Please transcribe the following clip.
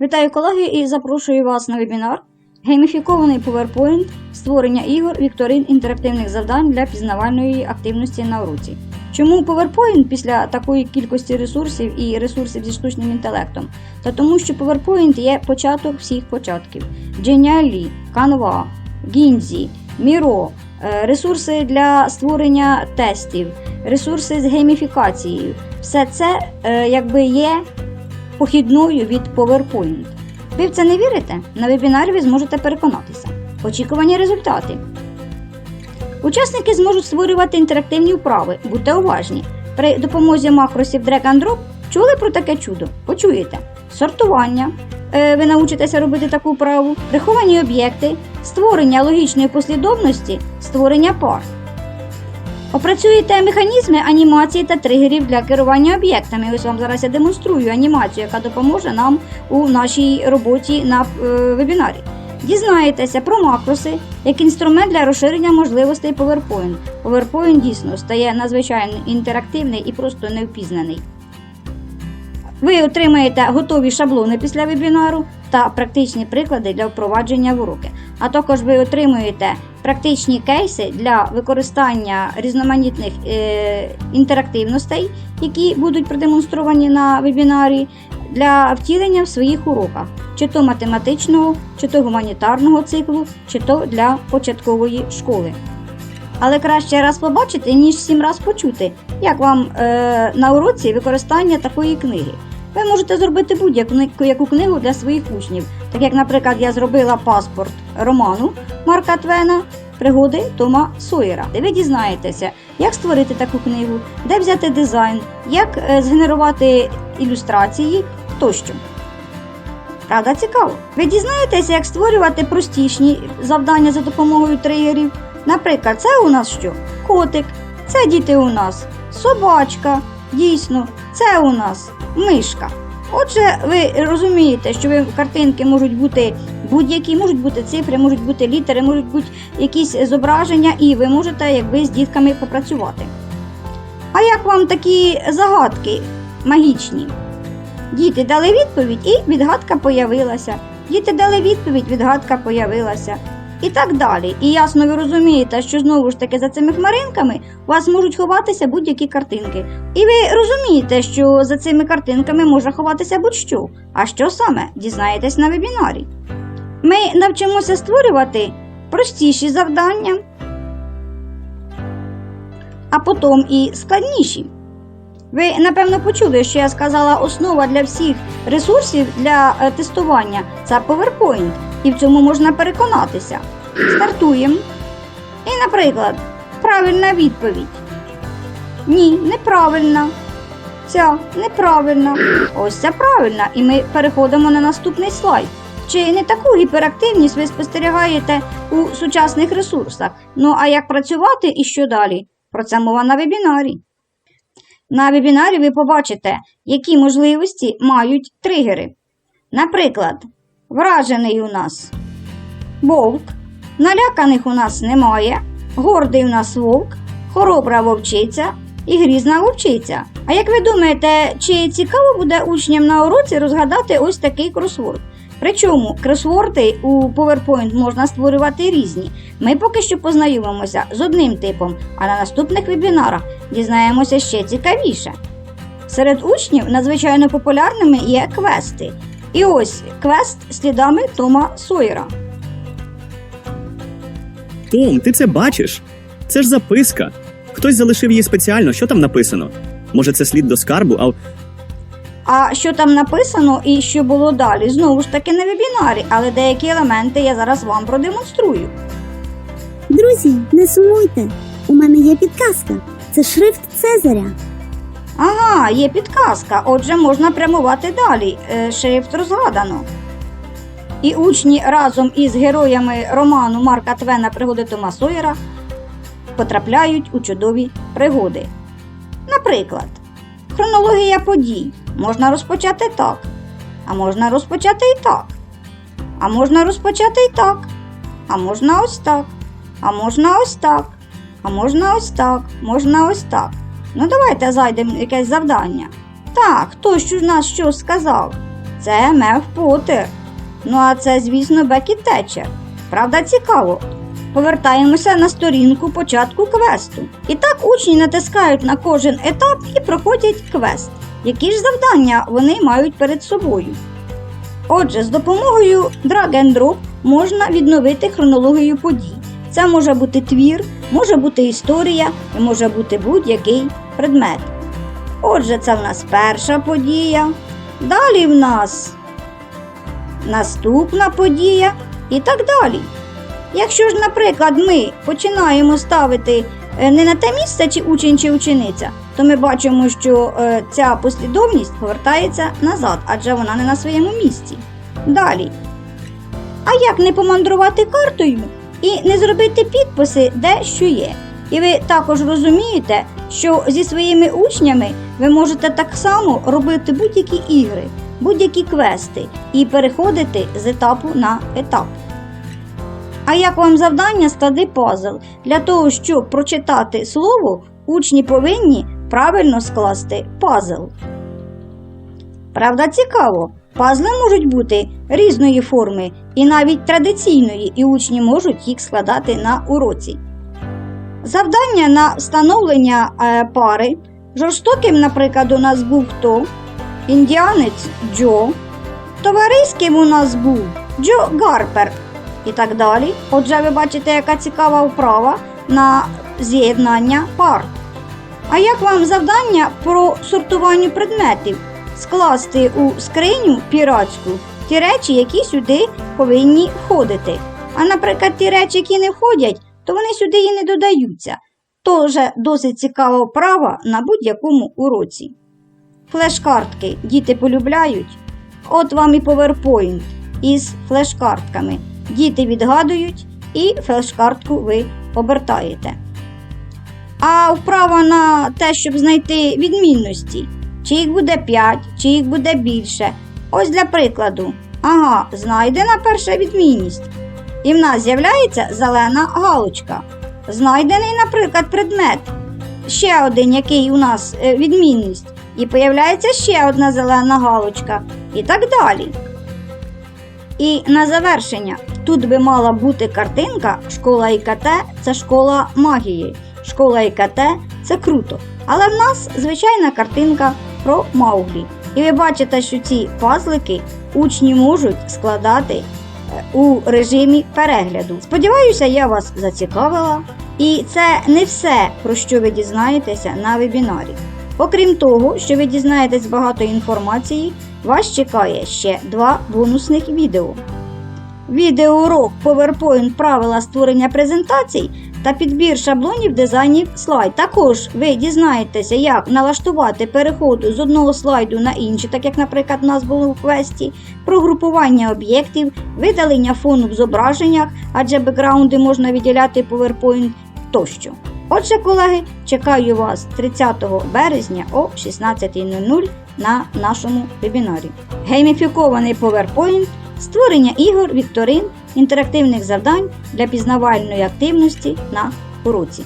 Вітаю колеги і запрошую вас на вебінар Гейміфікований PowerPoint створення ігор вікторин інтерактивних завдань для пізнавальної активності на уроці. Чому PowerPoint після такої кількості ресурсів і ресурсів зі штучним інтелектом? Та тому, що PowerPoint є початок всіх початків: Genially, Canva, Ginzy, Miro, е, ресурси для створення тестів, ресурси з гейміфікацією. Все це е, якби є похідною від PowerPoint. Ви в це не вірите? На вебінарі ви зможете переконатися. Очікувані результати. Учасники зможуть створювати інтерактивні вправи. Будьте уважні. При допомозі макросів Drag and Drop чули про таке чудо? Почуєте. Сортування. Е, Ви научитеся робити таку вправу, приховані об'єкти, створення логічної послідовності, створення пар. Опрацюєте механізми анімації та тригерів для керування об'єктами. Ось вам зараз я демонструю анімацію, яка допоможе нам у нашій роботі на е, вебінарі. Дізнаєтеся про макроси як інструмент для розширення можливостей PowerPoint. PowerPoint дійсно стає надзвичайно інтерактивний і просто невпізнаний. Ви отримаєте готові шаблони після вебінару та практичні приклади для впровадження в уроки. А також ви отримуєте практичні кейси для використання різноманітних е, інтерактивностей, які будуть продемонстровані на вебінарі, для втілення в своїх уроках, чи то математичного, чи то гуманітарного циклу, чи то для початкової школи. Але краще раз побачити, ніж сім раз почути, як вам е, на уроці використання такої книги. Ви можете зробити будь-яку яку книгу для своїх учнів, так як, наприклад, я зробила паспорт роману Марка Твена Пригоди Тома Сойера, де ви дізнаєтеся, як створити таку книгу, де взяти дизайн, як е, згенерувати ілюстрації тощо. Правда, цікаво. Ви дізнаєтеся, як створювати простіші завдання за допомогою тригерів. Наприклад, це у нас що? Котик, це діти у нас, собачка, дійсно, це у нас мишка. Отже, ви розумієте, що картинки можуть бути будь-які, можуть бути цифри, можуть бути літери, можуть бути якісь зображення, і ви можете якби з дітками попрацювати. А як вам такі загадки магічні? Діти дали відповідь, і відгадка появилася. Діти дали відповідь, відгадка появилася. І так далі. І ясно ви розумієте, що знову ж таки за цими хмаринками у вас можуть ховатися будь-які картинки. І ви розумієте, що за цими картинками може ховатися будь-що. А що саме дізнаєтесь на вебінарі. Ми навчимося створювати простіші завдання, а потім і складніші. Ви напевно почули, що я сказала, основа для всіх ресурсів для е, тестування це PowerPoint, і в цьому можна переконатися. Стартуємо. І, наприклад, правильна відповідь. Ні, неправильна. Ця неправильна. Ось ця правильна. І ми переходимо на наступний слайд. Чи не таку гіперактивність ви спостерігаєте у сучасних ресурсах? Ну а як працювати і що далі? Про це мова на вебінарі. На вебінарі ви побачите, які можливості мають тригери. Наприклад, вражений у нас вовк, наляканих у нас немає, гордий у нас вовк, хоробра вовчиця і грізна вовчиця. А як ви думаєте, чи цікаво буде учням на уроці розгадати ось такий кросворд? Причому кросворди у PowerPoint можна створювати різні. Ми поки що познайомимося з одним типом, а на наступних вебінарах дізнаємося ще цікавіше. Серед учнів надзвичайно популярними є квести. І ось квест слідами Тома Сойера. Том, ти це бачиш? Це ж записка. Хтось залишив її спеціально. Що там написано? Може, це слід до скарбу, а А що там написано і що було далі? Знову ж таки на вебінарі, але деякі елементи я зараз вам продемонструю. Друзі, не сумуйте. У мене є підказка. Це шрифт Цезаря. Ага, є підказка, отже, можна прямувати далі. Е, Шрифт розгадано. І учні разом із героями роману Марка Твена Пригоди Тома Сойера потрапляють у чудові пригоди. Наприклад, хронологія подій можна розпочати так, а можна розпочати і так, а можна розпочати і так, а можна ось так, а можна ось так, а можна ось так, можна ось так. Ну давайте зайдемо якесь завдання. Так, хто у нас що сказав? Це Мев Поттер. Ну а це, звісно, Бекі Тетчер. Правда, цікаво. Повертаємося на сторінку початку квесту. І так учні натискають на кожен етап і проходять квест. Які ж завдання вони мають перед собою? Отже, з допомогою Drag and Drop можна відновити хронологію подій. Це може бути твір, може бути історія і може бути будь-який предмет. Отже, це в нас перша подія. Далі в нас наступна подія і так далі. Якщо ж, наприклад, ми починаємо ставити е, не на те місце, чи учень, чи учениця, то ми бачимо, що е, ця послідовність повертається назад, адже вона не на своєму місці. Далі. А як не помандрувати картою і не зробити підписи, де що є? І ви також розумієте, що зі своїми учнями ви можете так само робити будь-які ігри, будь-які квести і переходити з етапу на етап. А як вам завдання склади пазл? Для того, щоб прочитати слово, учні повинні правильно скласти пазл. Правда, цікаво. Пазли можуть бути різної форми і навіть традиційної, і учні можуть їх складати на уроці. Завдання на встановлення е, пари. Жорстоким, наприклад, у нас був хто? Індіанець Джо. Товариським у нас був Джо Гарпер і так далі. Отже, ви бачите, яка цікава вправа на з'єднання пар. А як вам завдання про сортування предметів? Скласти у скриню піратську ті речі, які сюди повинні входити. А, наприклад, ті речі, які не входять, то вони сюди і не додаються. Тож досить цікава вправа на будь-якому уроці. Флеш-картки діти полюбляють. От вам і PowerPoint із флеш-картками. Діти відгадують і флеш-картку ви обертаєте. А вправа на те, щоб знайти відмінності, чи їх буде 5, чи їх буде більше. Ось для прикладу. Ага, знайдена перша відмінність. І в нас з'являється зелена галочка. Знайдений, наприклад, предмет. Ще один, який у нас е, відмінність. І появляється ще одна зелена галочка. І так далі. І на завершення, тут би мала бути картинка Школа ІКТ це школа магії. Школа ІКТ це круто. Але в нас звичайна картинка про Мауглі. І ви бачите, що ці пазлики учні можуть складати у режимі перегляду. Сподіваюся, я вас зацікавила. І це не все, про що ви дізнаєтеся на вебінарі. Окрім того, що ви дізнаєтесь багато інформації, вас чекає ще два бонусних відео. Відеоурок PowerPoint правила створення презентацій та підбір шаблонів дизайнів слайд. Також ви дізнаєтеся, як налаштувати переходу з одного слайду на інший, так як, наприклад, у нас було в квесті, прогрупування об'єктів, видалення фону в зображеннях, адже бекграунди можна відділяти PowerPoint тощо. Отже, колеги, чекаю вас 30 березня о 16.00 на нашому вебінарі. Гейміфікований PowerPoint, створення ігор, вікторин, інтерактивних завдань для пізнавальної активності на уроці.